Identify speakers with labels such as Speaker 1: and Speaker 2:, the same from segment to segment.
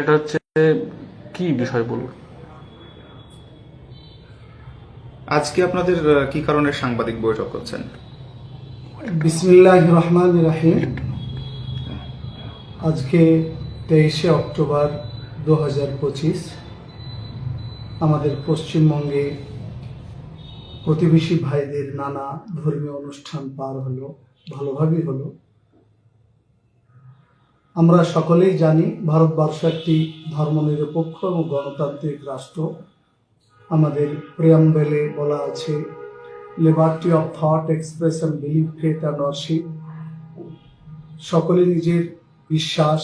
Speaker 1: এটা হচ্ছে কি বিষয় বলুন
Speaker 2: আজকে আপনাদের কি কারণে সাংবাদিক বৈঠক করছেন?
Speaker 3: বিসমিল্লাহ রহমান রাহিম। আজকে তেইশে অক্টোবর দু হাজার পঁচিশ আমাদের পশ্চিমবঙ্গে প্রতিবেশী ভাইদের নানা ধর্মীয় অনুষ্ঠান পার হলো ভালোভাবেই হলো। আমরা সকলেই জানি ভারতবর্ষ একটি ধর্মনিরপেক্ষ এবং গণতান্ত্রিক রাষ্ট্র। আমাদের প্রিয়াম্বেলে বলা আছে liberty of thought expression belief faith and worship সকলে নিজের বিশ্বাস,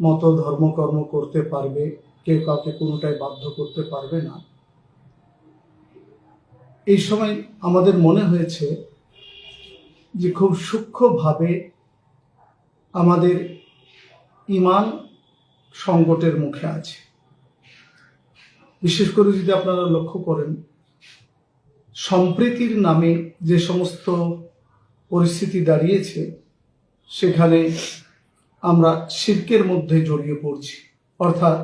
Speaker 3: মতো ধর্মকর্ম করতে পারবে, কেউ কাউকে কোনোটাই বাধ্য করতে পারবে না। এই সময় আমাদের মনে হয়েছে যে খুব সূক্ষ্মভাবে আমাদের ইমান সংকটের মুখে আছে। বিশেষ করে যদি আপনারা লক্ষ্য করেন, সম্প্রীতির নামে যে সমস্ত পরিস্থিতি দাঁড়িয়েছে, সেখানে আমরা শিল্পের মধ্যে জড়িয়ে পড়ছি। অর্থাৎ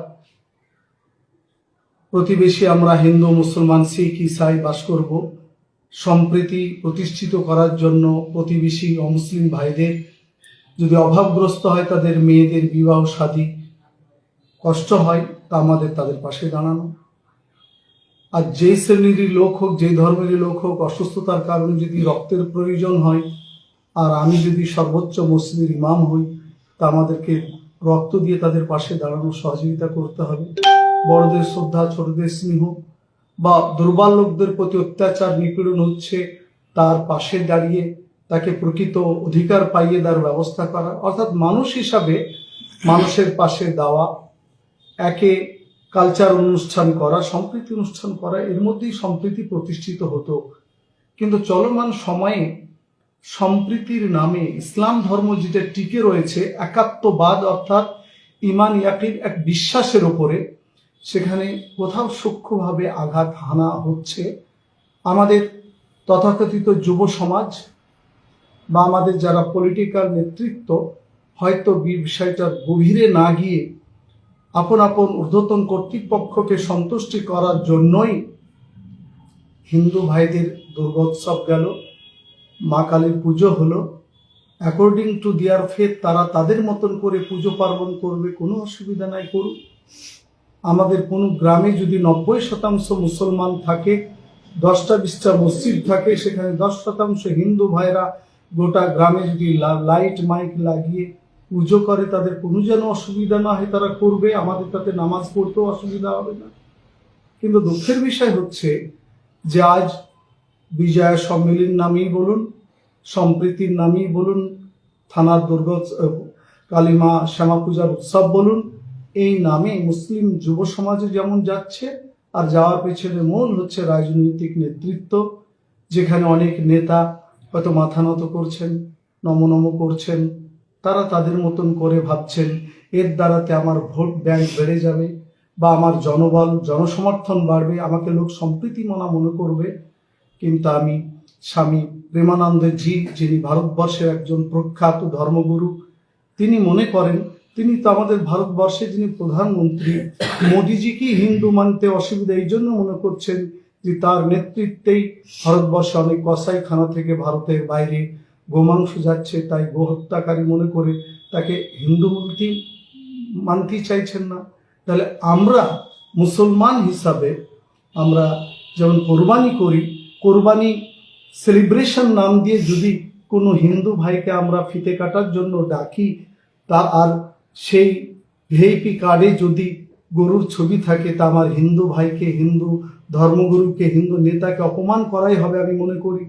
Speaker 3: প্রতিবেশী আমরা হিন্দু, মুসলমান, শিখ, ইসাই বাস করব। সম্প্রীতি প্রতিষ্ঠিত করার জন্য প্রতিবেশী অমুসলিম ভাইদের যদি অভাবগ্রস্ত হয় তাদের মেয়েদের বিবাহ শাদী কষ্ট হয় তা আমাদের তাদের পাশে দাঁড়ানো। আর যেই শ্রেণীরই লোক হোক, যেই ধর্মেরই লোক হোক, অসুস্থতার কারণে যদি রক্তের প্রয়োজন হয়, আর আমি যদি সর্বোচ্চ মসজিদের ইমাম হই, তা আমাদেরকে রক্ত দিয়ে তাদের পাশে দাঁড়ানোর সহযোগিতা করতে হবে। বড়দের শ্রদ্ধা, ছোটদের স্নেহ বা দুর্বল লোকদের প্রতি অত্যাচার নিপীড়ন হচ্ছে তার পাশে দাঁড়িয়ে তাকে প্রকৃত অধিকার পাইয়ে দেওয়ার ব্যবস্থা করা। অর্থাৎ মানুষ হিসাবে মানুষের পাশে দেওয়া, একে কালচার অনুষ্ঠান করা, সম্প্রীতি অনুষ্ঠান করা, এর মধ্যেই সম্প্রীতি প্রতিষ্ঠিত হতো। কিন্তু চলমান সময়ে সম্প্রীতির নামে ইসলাম ধর্ম যেটা টিকে রয়েছে, একাত্মবাদ অর্থাৎ ইমান ইয়াকির এক বিশ্বাসের ওপরে সেখানে কোথাও সূক্ষ্মভাবে আঘাত হানা হচ্ছে। আমাদের তথাকথিত যুব সমাজ বা আমাদের যারা পলিটিক্যাল নেতৃত্ব, হয়তো বিষয়টার গভীরে না গিয়ে আপন আপন ঊর্ধ্বতন কর্তৃপক্ষকে সন্তুষ্টি করার জন্যই হিন্দু ভাইদের দুর্গোৎসব গেল, মা কালীর পুজো হলো। অ্যাকর্ডিং টু দিয়ার ফেথ তারা তাদের মতন করে পুজো পার্বণ করবে, কোনো অসুবিধা নাই করুক। আমাদের কোনো গ্রামে যদি নব্বই শতাংশ মুসলমান থাকে, দশটা বিশটা মসজিদ থাকে, সেখানে দশ শতাংশ হিন্দু ভাইরা গোটা গ্রামে যদি লাইট মাইক লাগিয়ে পুজো করে, তাদের কোনো যেন অসুবিধা না হয়, তারা করবে। আমাদের তাতে নামাজ পড়তেও অসুবিধা হবে না। কিন্তু দুঃখের বিষয় হচ্ছে যে আজ বিজয়া সম্মেলন নামেই বলুন, সম্প্রীতির নামেই বলুন, থানার দুর্গ কালিমা শ্যামা পূজার উৎসব বলুন, এই নামে মুসলিম যুব সমাজে যেমন যাচ্ছে, আর যাওয়ার পেছনে মূল হচ্ছে রাজনৈতিক নেতৃত্ব, যেখানে অনেক নেতা হয়তো মাথা নত করছেন, নম নম করছেন, তারা তাদের মতন করে ভাবছেন, এর দ্বারাতে আমার ভোট ব্যাংক বেড়ে যাবে বা আমার জনবল, জনসমর্থন বাড়বে, আমাকে লোক সম্প্রীতি মনা মনে করবে। কিন্তু আমি স্বামী প্রেমানন্দজি যিনি ভারতবর্ষের একজন প্রখ্যাত ধর্মগুরু, তিনি মনে করেন, তিনি তো আমাদের ভারতবর্ষে যিনি প্রধানমন্ত্রী মোদিজিকেই হিন্দু মানতে অসুবিধা, এই জন্য মনে করছেন তার নেতৃত্বেই ভারতবর্ষে অনেক কসাইখানা থেকে ভারতের বাইরে গোমাংস যাচ্ছে, তাই গোহত্যাকারী মনে করে তাকে হিন্দু মূর্তি মানতেই চাইছেন না। তাহলে আমরা মুসলমান হিসাবে আমরা যেমন কোরবানি করি, কোরবানি সেলিব্রেশন নাম দিয়ে যদি কোনো হিন্দু ভাইকে আমরা ফিতে কাটার জন্য ডাকি, তা আর সেই ভিআইপি কার্ডে যদি গরুর ছবি থাকে তা আমার হিন্দু ভাইকে হিন্দু ধর্মগুরুকে হিন্দু নেতাকে অপমান করাই হবে আমি মনে করি।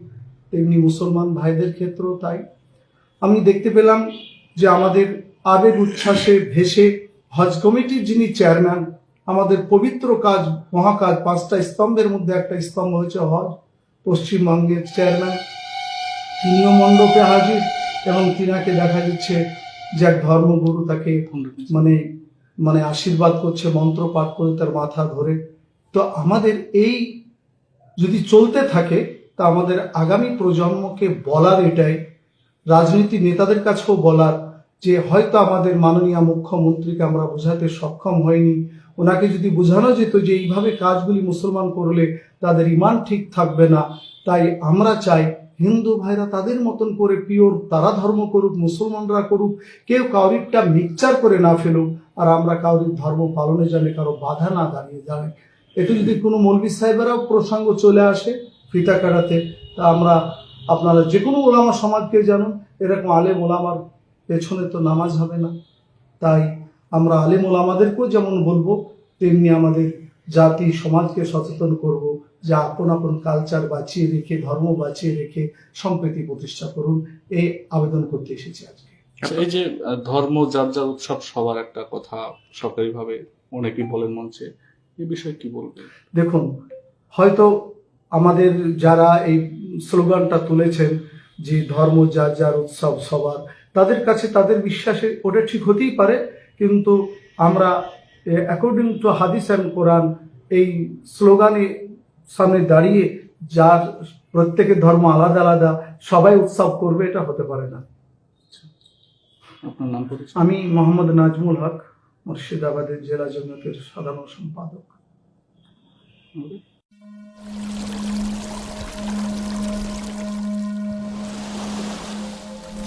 Speaker 3: তেমনি মুসলমান ভাইদের ক্ষেত্রেও তাই। আমি দেখতে পেলাম যে আমাদের আবেগ উচ্ছ্বাসে ভেসে হজ কমিটির যিনি চেয়ারম্যান আমাদের পবিত্র কাজ মহাকাজ পাঁচটা স্তম্ভের মধ্যে একটা স্তম্ভ হয়েছে হজ। পশ্চিমবঙ্গের চেয়ারম্যান তিনিও মণ্ডপে হাজির এবং তিনাকে দেখা যাচ্ছে যে এক ধর্মগুরু তাকে মানে মানে আশীর্বাদ করছে, মন্ত্র পাঠ করে তার মাথা ধরে। তো আমাদের এই যদি চলতে থাকে, তা আমাদের আগামী প্রজন্মকে বলার এটাই, রাজনীতি নেতাদের কাছেও বলার, যে হয়তো আমাদের মাননীয় মুখ্যমন্ত্রীকে আমরা বোঝাতে সক্ষম হয়নি। ওনাকে যদি বোঝানো যেত যে এইভাবে কাজগুলি মুসলমান করলে তাদের ইমান ঠিক থাকবে না, তাই আমরা চাই হিন্দু ভাইরা তাদের মতন করে পিওর তারা ধর্ম করুক, মুসলমানরা করুক, কেউ কাউরিরটা মিক্সচার করে না ফেলুক। আর আমরা কাউরির ধর্ম পালনে জানি, কারও বাধা না দাঁড়িয়ে দাঁড়াই এতে যদি কোনো মৌলবী সাহেবেরাও প্রসঙ্গ চলে আসে ফিতা কাটাতে, তা আমরা আপনারা যে কোনো ওলামা সমাজকে জানুন। এরকম আলেম ওলামার পেছনে তো নামাজ হবে না। তাই আমরা আলেম ওলামাদেরকেও যেমন বলব, তেমনি আমাদের জাতি সমাজকে সচেতন করব, যে আপন আপন কালচার বাঁচিয়ে রেখে, ধর্ম বাঁচিয়ে রেখে সম্প্রীতি প্রতিষ্ঠা করুন। এই আবেদন করতে এসেছি আজকে।
Speaker 1: এই যে ধর্ম, যার যার উৎসব, সবার একটা কথা সরকারিভাবে অনেকেই বলেন মঞ্চে এই বিষয়ে কি বলবেন?
Speaker 3: দেখুন, হয়তো আমাদের যারা এই স্লোগানটা তুলেছেন যে ধর্ম, যার যার উৎসব, সবার, তাদের কাছে তাদের বিশ্বাসে ওটা ঠিক হতেই পারে, কিন্তু আমরা অ্যাকর্ডিং টু হাদিস অ্যান্ড কোরআন, এই স্লোগানে সামনে দাঁড়িয়ে যার প্রত্যেকের ধর্ম আলাদা আলাদা, সবাই উৎসব করবে, এটা হতে পারে না।
Speaker 1: আপনার নাম পরিচয়
Speaker 3: আমি মোহাম্মদ নাজমুল হক মুর্শিদাবাদের জেলা জমিয়তের সাধারণ সম্পাদক?